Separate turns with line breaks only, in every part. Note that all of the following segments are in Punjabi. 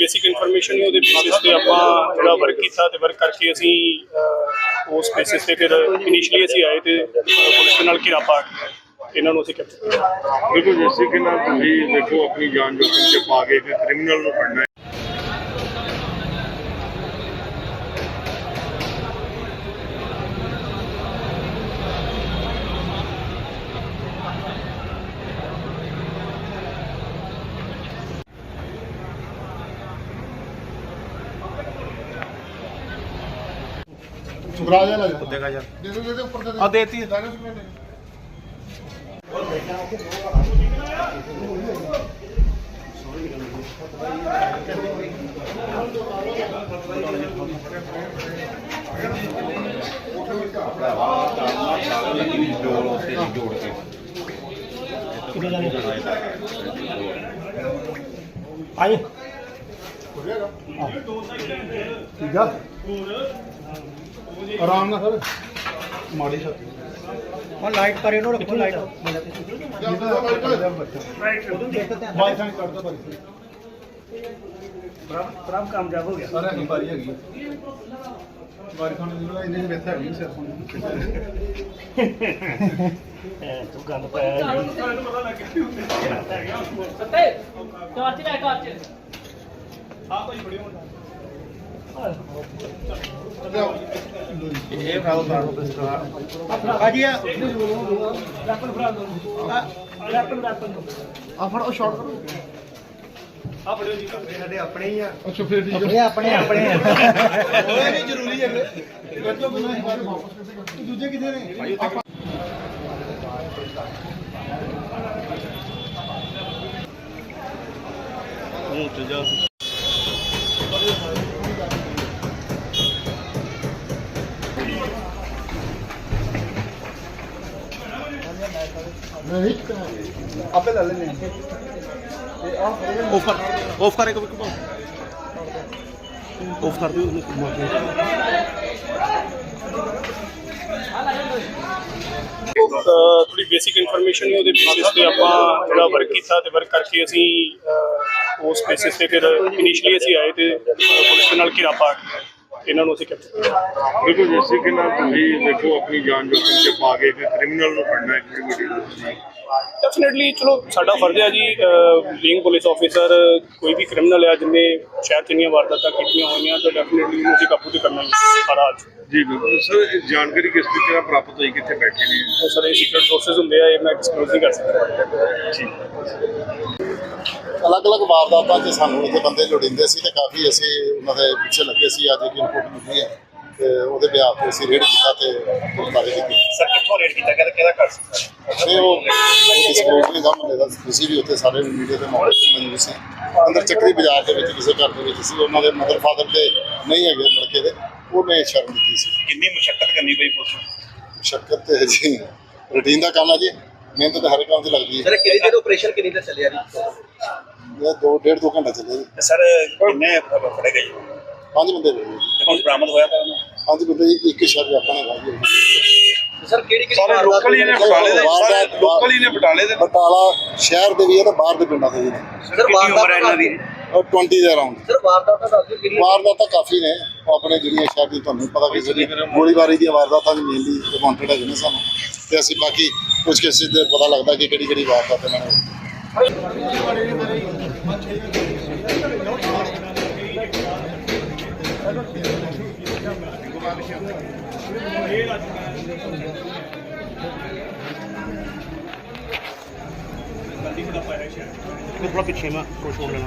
ਬੇਸਿਕ ਇਨਫੋਰਮੇਸ਼ਨ ਹੀ ਉਹਦੇ ਬੇਸਿਸ ਤੇ ਆਪਾਂ ਜਿਹੜਾ ਵਰਕ ਕੀਤਾ ਤੇ ਵਰਕ ਕਰਕੇ ਅਸੀਂ ਉਸ ਬੇਸਿਸ ਤੇ ਫਿਰ ਇਨੀਸ਼ੀਅਲੀ ਅਸੀਂ ਆਏ ਤੇ ਪੁਲਿਸ ਦੇ ਨਾਲ ਘਿਰਾ ਪਾ ਕੇ ਇਹਨਾਂ ਨੂੰ ਅਸੀਂ ਕੈਪਚਰ ਕੀਤਾ।
ਦੇਖੋ, ਜਿਸ ਤਰੀਕੇ ਨਾਲ ਤੁਸੀਂ ਦੇਖੋ, ਆਪਣੀ ਜਾਨ ਜੋਖਮ 'ਚ ਪਾ ਕੇ ਇੱਕ ਕ੍ਰਿਮੀਨਲ ਨੂੰ ਫੜਨਾ ਹੈ
ਠੁਕਰਾ ਜਾ ਲੱਗਾ ਦੇਗਾ ਯਾਰ ਦੇ ਦੇ ਦੇ ਉੱਪਰ ਦੇ
ਆ ਦੇਤੀ। ਆਏ ਠੀਕ ਆ? ਆਰਾਮ ਨਾਲ ਸਰ। ਮਾੜੀ ਛੱਤ
ਹੁਣ ਲਾਈਟ ਪਰ ਇਹਨੂੰ ਰੱਖੋ ਲਾਈਟ
ਬਾਈ ਸਾਈਂ ਕੱਢ ਦੋ ਬਾਈ
ਪ੍ਰਭ ਕਾਮਯਾਬ ਹੋ ਗਿਆ।
ਸਾਰਾ ਨਹੀਂ ਬਾਰੀ ਹੈਗੀ। ਬਾਰੀ ਖਾਣੇ ਦੀ ਲੜਾਈ ਨਹੀਂ ਬੈਠਾ ਨਹੀਂ ਸਿਰ
ਤੂੰ ਗੰਦ ਪਾਇਆ
ਇਹ ਫਾਉ ਦਾ
ਆਜੀ ਆ ਰੈਪਨ ਫਰਾ ਦੋ ਰੈਪਨ ਰੈਪਨ
ਆ ਫੜ ਉਹ ਸ਼ਾਟ ਕਰੋ
ਸਾਡੇ ਆਪਣੇ ਹੀ ਆ।
ਅੱਛਾ ਫਿਰ ਠੀਕ
ਇਹ ਆਪਣੇ ਆਪਣੇ ਆ
ਉਹ ਨਹੀਂ ਜ਼ਰੂਰੀ ਹੈ ਹੀ ਕਰਦੇ ਦੂਜੇ ਕਿੱਥੇ ਨੇ? ਆਪਾਂ ਨਹੀਂ ਆਪੇ ਲੈ ਲੈਣੇ
ਆਫ ਕਰ ਆਫ ਕਰੇ ਕੋ ਆਫ ਕਰ ਦਿਓ ਉਹਨੂੰ ਮਾਰ ਕੇ।
ਅਹ, ਥੋੜੀ ਬੇਸਿਕ ਇਨਫੋਰਮੇਸ਼ਨ ਹੀ ਉਹਦੇ ਬੇਸਿਸ ਤੇ ਆਪਾਂ ਜਿਹੜਾ ਵਰਕ ਕੀਤਾ ਤੇ ਵਰਕ ਕਰਕੇ ਅਸੀਂ ਉਸ ਬੇਸਿਸ ਤੇ ਫਿਰ ਇਨੀਸ਼ੀਅਲੀ ਅਸੀਂ ਆਏ ਤੇ ਪੁਲਿਸ ਦੇ ਨਾਲ ਘਿਰਾ ਪਾ ਕੇ। ਇਹਨਾਂ ਨੂੰ ਅਸੀਂ ਕੈਪਚਰ ਕੀਤਾ
ਦੇਖੋ ਜਿਸ ਤਰੀਕੇ ਨਾਲ ਤੁਸੀਂ ਦੇਖੋ ਆਪਣੀ ਜਾਨ ਜੋਖਮ 'ਚ ਪਾ ਕੇ ਇੱਕ ਕ੍ਰਿਮੀਨਲ ਨੂੰ ਫੜਨਾ ਹੈ ਕਿਹੜੀ ਵੱਡੀ ਗੱਲ ਨਹੀਂ
ਡੈਫੀਨਿਟਲੀ ਚਲੋ ਸਾਡਾ ਫਰਜ਼ ਹੈ ਜੀ ਬੀਇੰਗ ਪੁਲਿਸ ਆਫੀਸਰ ਕੋਈ ਵੀ ਕ੍ਰਿਮੀਨਲ ਹੈ ਜਿਹਨੇ ਸ਼ਾਇਦ ਇੰਨੀਆਂ ਵਾਰਦਾਤਾਂ ਕੀਤੀਆਂ ਹੋਈਆਂ ਤਾਂ ਡੈਫੀਨਿਟਲੀ ਉਹਨੂੰ ਅਸੀਂ ਕਾਬੂ ਤੇ ਕਰਨਾ ਹੀ ਸਾਰਾ ਅੱਜ।
ਜੀ ਬਿਲਕੁਲ। ਸਰ ਇਹ ਜਾਣਕਾਰੀ ਕਿਸ ਤਰੀਕੇ ਨਾਲ ਪ੍ਰਾਪਤ ਹੋਈ ਕਿੱਥੇ ਬੈਠੇ ਨੇ?
ਸਾਰੇ ਸੀਕ੍ਰੀਟ ਸੋਰਸਸ ਹੁੰਦੇ ਆ ਇਹ ਮੈਂ ਨਹੀਂ ਕਰ ਸਕਦਾ।
ਅਲੱਗ-ਅਲੱਗ ਵਾਰਦਾਤਾਂ 'ਚ ਸਾਨੂੰ ਇੱਥੇ ਬੰਦੇ ਲੋੜਿੰਦੇ ਸੀ ਤੇ ਕਾਫੀ ਅਸੀਂ ਉਹਨਾਂ ਦੇ ਪਿੱਛੇ ਲੱਗੇ ਸੀ ਅੱਜ ਇੱਕ ਇਨਪੁਟ ਮਿਲੀ ਹੈ ਤੇ ਉਹਦੇ ਬਿਆਹ ਤੇ ਅਸੀਂ ਰੇਡ ਕੀਤਾ ਤੇ ਗ੍ਰਿਫਤਾਰੀ ਕੀਤੀ।
ਸਰ ਕਿੱਥੋਂ ਰੇਟ ਕੀਤਾ? ਕਹਿੰਦਾ ਕਿਹਦਾ ਕਰ ਸਕਦਾ
ਤੇ ਉਹ ਡਿਸਕਲੋਜ਼ ਨਹੀਂ ਦਾ ਮੁੰਡੇ ਦਾ ਤੁਸੀਂ ਵੀ ਉੱਥੇ ਸਾਰੇ ਮੀਡੀਆ ਦੇ ਮੌਕੇ ਤੇ ਮੌਜੂਦ ਸੀ। ਅੰਦਰ ਚੱਕਰੀ ਬਾਜ਼ਾਰ ਦੇ ਵਿੱਚ ਕਿਸੇ ਘਰ ਦੇ ਵਿੱਚ ਸੀ। ਉਹਨਾਂ ਦੇ ਮਦਰ ਫਾਦਰ ਤੇ ਨਹੀਂ ਹੈਗੇ ਲੜਕੇ ਦੇ। ਉਹਨੇ ਸ਼ਰਮ ਦਿੱਤੀ ਸੀ।
ਕਿੰਨੀ ਮੁਸ਼ਕਲ ਕਰਨੀ ਪਈ ਪੁਲਿਸ
ਮੁਸ਼ੱਕਤ ਤੇ ਜੀ ਰੂਟੀਨ ਦਾ ਕੰਮ ਹੈ ਜੀ। ਮਿਹਨਤ ਤਾਂ ਹਰ ਕੰਮ 'ਚ ਲੱਗਦੀ ਹੈ।
ਸਰ ਕਿੰਨੀ ਦੇਰ ਆਪਰੇਸ਼ਨ ਕਿੰਨੀ ਦੇਰ ਚੱਲਿਆ ਜੀ?
ਇਹ ਦੋ ਡੇਢ ਦੋ ਘੰਟੇ ਚੱਲੇ ਜੀ।
ਸਰ ਕਿੰਨੇ ਫੜੇ ਗਏ
ਪੰਜ ਬੰਦੇ ਜੀ।
ਹੁਣ ਬਰਾਮਦ ਹੋਇਆ ਤਾਂ?
ਪੰਜ ਬੰਦੇ ਜੀ, ਇੱਕ ਸ਼ਰ ਆਪਾਂ ਨੇ ਗਾਈ
ਸਰ ਕਿਹੜੀ ਕਿਹੜੀ
ਸਾਰੇ ਲੋਕਲ ਹੀ ਨੇ ਬਟਾਲੇ ਦੇ ਸਾਰੇ ਲੋਕਲ ਹੀ ਨੇ ਬਟਾਲੇ ਦੇ?
ਬਟਾਲਾ ਸ਼ਹਿਰ ਦੇ ਵੀ ਹੈ ਤੇ ਬਾਹਰ ਦੇ ਪਿੰਡਾਂ ਦੇ ਵੀ ਨੇ।
ਸਰ ਵਾਰਦਾਤ ਇਹਨਾਂ ਦੀ?
ਔਰ 20 ਦੇ ਅਰਾਊਂਡ
ਸਰ ਵਾਰਦਾਤ ਦਾ ਦੱਸ ਦਿਓ ਕਿਹੜੀ
ਵਾਰਦਾਤਾਂ ਕਾਫੀ ਨੇ। ਆਪਣੇ ਜਿਹੜੀਆਂ ਸ਼ਹਿਰ ਦੀ ਤੁਹਾਨੂੰ ਪਤਾ ਕਿ ਜਿਹੜੀ ਗੋਲੀਬਾਰੀ ਦੀਆਂ ਵਾਰਦਾਤਾਂ ਵੀ ਮੇਨਲੀ ਰਿਪੋਰਟਡ ਹੈਗੇ ਨੇ ਸਾਨੂੰ। ਤੇ ਅਸੀਂ ਬਾਕੀ ਕੁਝ ਕਿਸੇ ਦੇ ਪਤਾ ਲੱਗਦਾ ਕਿ ਕਿਹੜੀ ਕਿਹੜੀ ਵਾਰਦਾਤ ਇਹਨਾਂ ਨੇ
ਥੋੜਾ ਪਿੱਛੇ ਮੈਂ ਕੁਝ ਹੋਰ ਲੈਣਾ।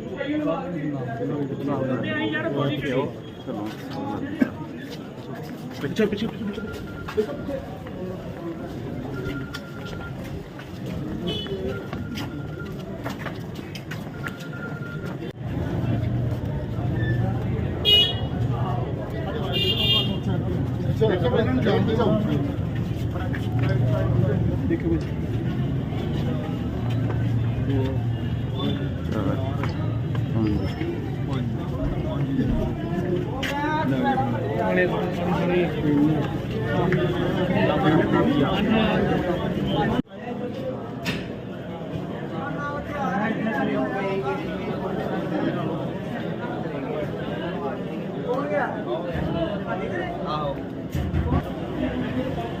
ਇਹਨਾਂ ਨੂੰ ਜਾਣ ਦੇ ਜਾਓ
ਦੇਖੋ
ਚਲੋ ਇਹਨਾਂ ਨੂੰ